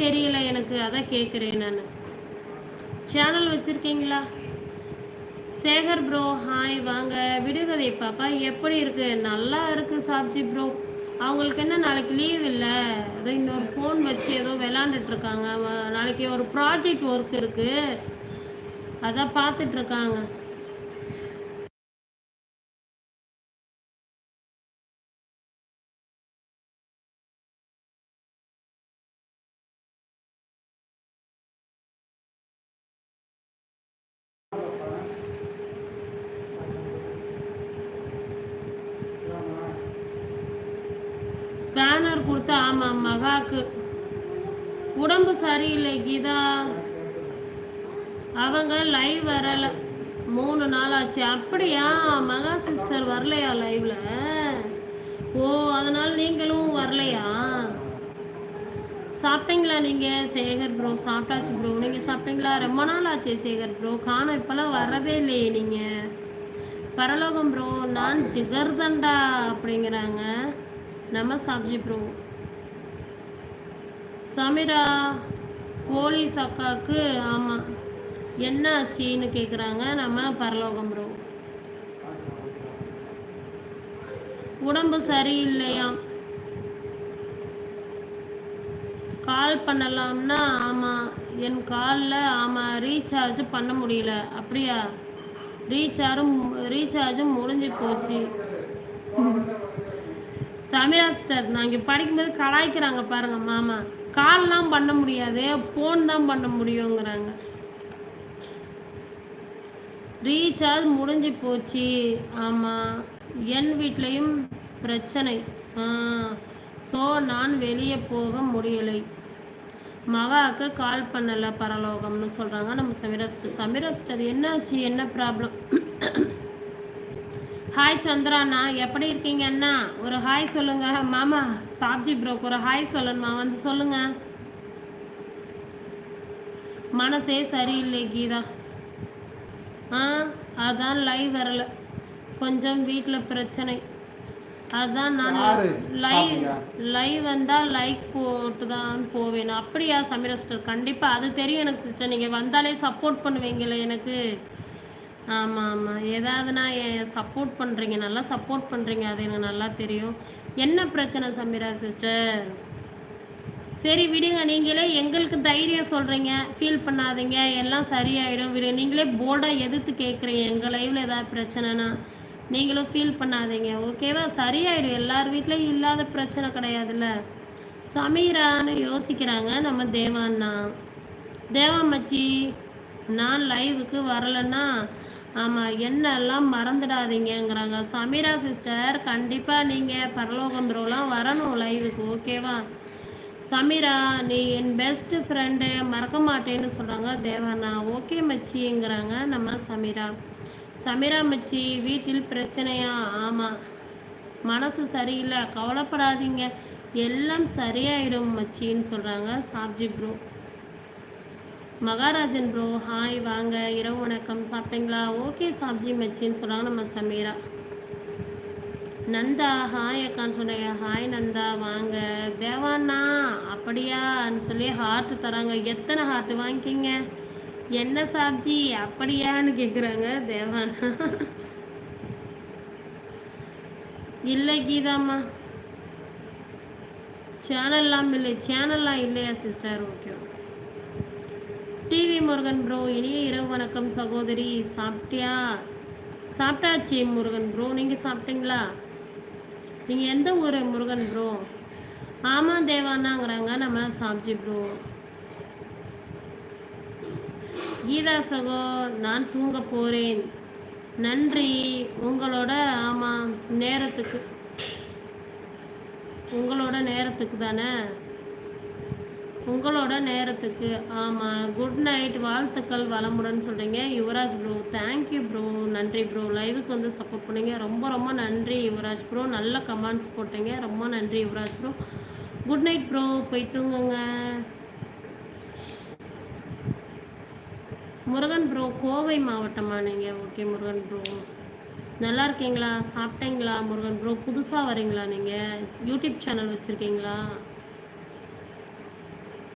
தெரியல எனக்கு அதான் கேட்குறேன் நான். சேனல் வச்சுருக்கீங்களா? சேகர் ப்ரோ ஹாய் வாங்க. விடுகதை பாப்பா எப்படி இருக்கு? நல்லா இருக்கு சாப்ஜி ப்ரோ அவங்களுக்கு என்ன நாளைக்கு லீவ் இல்லை? ஏதோ இன்னொரு ஃபோன் வச்சு ஏதோ விளாண்டுட்ருக்காங்க நாளைக்கு ஒரு ப்ராஜெக்ட் ஒர்க் இருக்குது அதான் பார்த்துட்ருக்காங்க பேனர் ஸ்பேனர் கொடுத்து ஆமாம் மகாக்கு. உடம்பு சரியில்லை கீதா. அவங்க லைவ் வரல. மூணு நாள் ஆச்சு. அப்படியா? மகா சிஸ்டர் வரலையா லைவ்ல ஓ அதனால நீங்களும் வரலையா? சாப்பிட்டீங்களா நீங்க? சேகர் ப்ரோ சாப்பிட்டாச்சு ப்ரோ நீங்க சாப்பிட்டீங்களா? ரொம்ப நாள் ஆச்சு சேகர் ப்ரோ காணும் இப்பெல்லாம் வரவே இல்லையே நீங்க. பரலோகம் ப்ரோ நான் ஜிகர்தண்டா அப்படிங்கிறாங்க. நம்ம சாப்ஜி ப்ரோ. சமீரா போலீஸ் அக்காவுக்கு ஆமாம் என்ன ஆச்சுன்னு கேட்குறாங்க நம்ம பரலோகம் ப்ரோ. உடம்பு சரியில்லையா? கால் பண்ணலாம்னா ஆமாம் என் காலில் ஆமாம் ரீசார்ஜ் பண்ண முடியல. அப்படியா? ரீசார்ஜும் ரீசார்ஜும் முடிஞ்சு போச்சு. சமீரா சிஸ்டர் நான் இங்கே படிக்கும்போது கலாய்க்கிறாங்க பாருங்க மாமா. கால்லாம் பண்ண முடியாது ஃபோன் தான் பண்ண முடியுங்கிறாங்க. ரீசார்ஜ் முடிஞ்சு போச்சு. ஆமாம் என் வீட்லேயும் பிரச்சனை. ஸோ நான் வெளியே போக முடியலை. மகாவுக்கு கால் பண்ணலை பரலோகம்னு சொல்கிறாங்க நம்ம சமீரா சிஸ்டர். சமீரா சிஸ்டர் என்னாச்சு? என்ன ப்ராப்ளம் ஹாய் சந்திராண்ணா எப்படி இருக்கீங்க அண்ணா? ஒரு ஹாய் சொல்லுங்க. மாமா சாப்ஜி ப்ரோக்கு ஒரு ஹாய் சொல்லணுமா? வந்து சொல்லுங்க. மனசே சரியில்லை கீதா. ஆ அதான் லைவ் வரல. கொஞ்சம் வீட்டில் பிரச்சனை. அதான் நான்? லைவ்? லைவ் வந்தால் லைக் போட்டு தான் போவேன். அப்படியா சமீரா சிஸ்டர் கண்டிப்பாக அது தெரியும் எனக்கு சிஸ்டர் நீங்கள் வந்தாலே சப்போர்ட் பண்ணுவீங்கல்ல எனக்கு. ஆமாம் ஆமாம் ஏதாவதுனா சப்போர்ட் பண்ணுறீங்க நல்லா சப்போர்ட் பண்ணுறீங்க அது எனக்கு நல்லா தெரியும். என்ன பிரச்சனை சமீரா சிஸ்டர் சரி விடுங்க. நீங்களே எங்களுக்கு தைரியம் சொல்கிறீங்க ஃபீல் பண்ணாதீங்க. எல்லாம் சரியாயிடும். விடு. நீங்களே போல்டாக எதிர்த்து கேட்குறீங்க எங்கள் லைஃப்பில் ஏதாவது பிரச்சனைனா நீங்களும் ஃபீல் பண்ணாதீங்க. ஓகேவா சரியாயிடும். எல்லார் வீட்லேயும் இல்லாத பிரச்சனை கிடையாதுல்ல. சமீரான்னு யோசிக்கிறாங்க. நம்ம தேவான்னா தேவா மச்சி நான் லைவுக்கு வரலன்னா ஆமாம் என்னெல்லாம் மறந்துடாதீங்கங்கிறாங்க. சமீரா சிஸ்டர் கண்டிப்பாக நீங்கள் பரலோகம் ப்ரோலாம் வரணும் லைவுக்கு ஓகேவா சமீரா நீ என் பெஸ்ட் ஃப்ரெண்டு மறக்க மாட்டேன்னு சொல்கிறாங்க தேவானா ஓகே மச்சிங்கிறாங்க நம்ம சமீரா. சமீரா மச்சி வீட்டில் பிரச்சனையா? ஆமாம் மனசு சரியில்லை கவலைப்படாதீங்க. எல்லாம் சரியாயிடும் மச்சின்னு சொல்கிறாங்க Sabji bro Maharajan bro hi வாங்க இரவு வணக்கம். சாப்பிட்டீங்களா? ஓகே சாப்ஜி மச்சின்னு சொல்கிறாங்க நம்ம சமீரா. நந்தா ஹாய் அக்கான்னு சொன்னாங்க ஹாய் நந்தா வாங்க. தேவாண்ணா அப்படியான்னு சொல்லி ஹார்ட் தராங்க. எத்தனை ஹார்ட் வாங்கிக்கிங்க? என்ன சாப்ஜி? அப்படியான்னு கேட்குறாங்க தேவாண்ணா. இல்லை கீதாம்மா. சேனல்லாம் இல்லை. சேனல்லாம் இல்லையா sister okay TV Murugan bro இனிய இரவு வணக்கம் சகோதரி. சாப்பிட்டியா? சாப்பிட்டாச்சு முருகன் ப்ரோ நீங்கள் சாப்பிட்டீங்களா? நீங்கள் எந்த ஊர் முருகன் ப்ரோ ஆமாம் தேவானாங்கிறாங்க நம்ம சாப்ஜி ப்ரோ கீதா சகோ நான் தூங்க போகிறேன் நன்றி. உங்களோட ஆமாம் நேரத்துக்கு. உங்களோட நேரத்துக்கு தானே? உங்களோட நேரத்துக்கு ஆமாம் குட் நைட் வாழ்த்துக்கள் வளமுடன் சொல்கிறீங்க Yuvraj bro thank you bro நன்றி ப்ரோ லைவுக்கு வந்து சப்போர்ட் பண்ணுங்க. ரொம்ப ரொம்ப நன்றி யுவராஜ் ப்ரோ நல்ல கமெண்ட்ஸ் போட்டீங்க. ரொம்ப நன்றி Yuvraj bro good night bro போய் தூங்குங்க. முருகன் ப்ரோ கோவை மாவட்டமா நீங்கள் ஓகே முருகன் ப்ரோ நல்லா இருக்கீங்களா? சாப்பிட்டீங்களா? முருகன் ப்ரோ புதுசாக வரீங்களா நீங்கள் யூடியூப் சேனல் வச்சுருக்கீங்களா?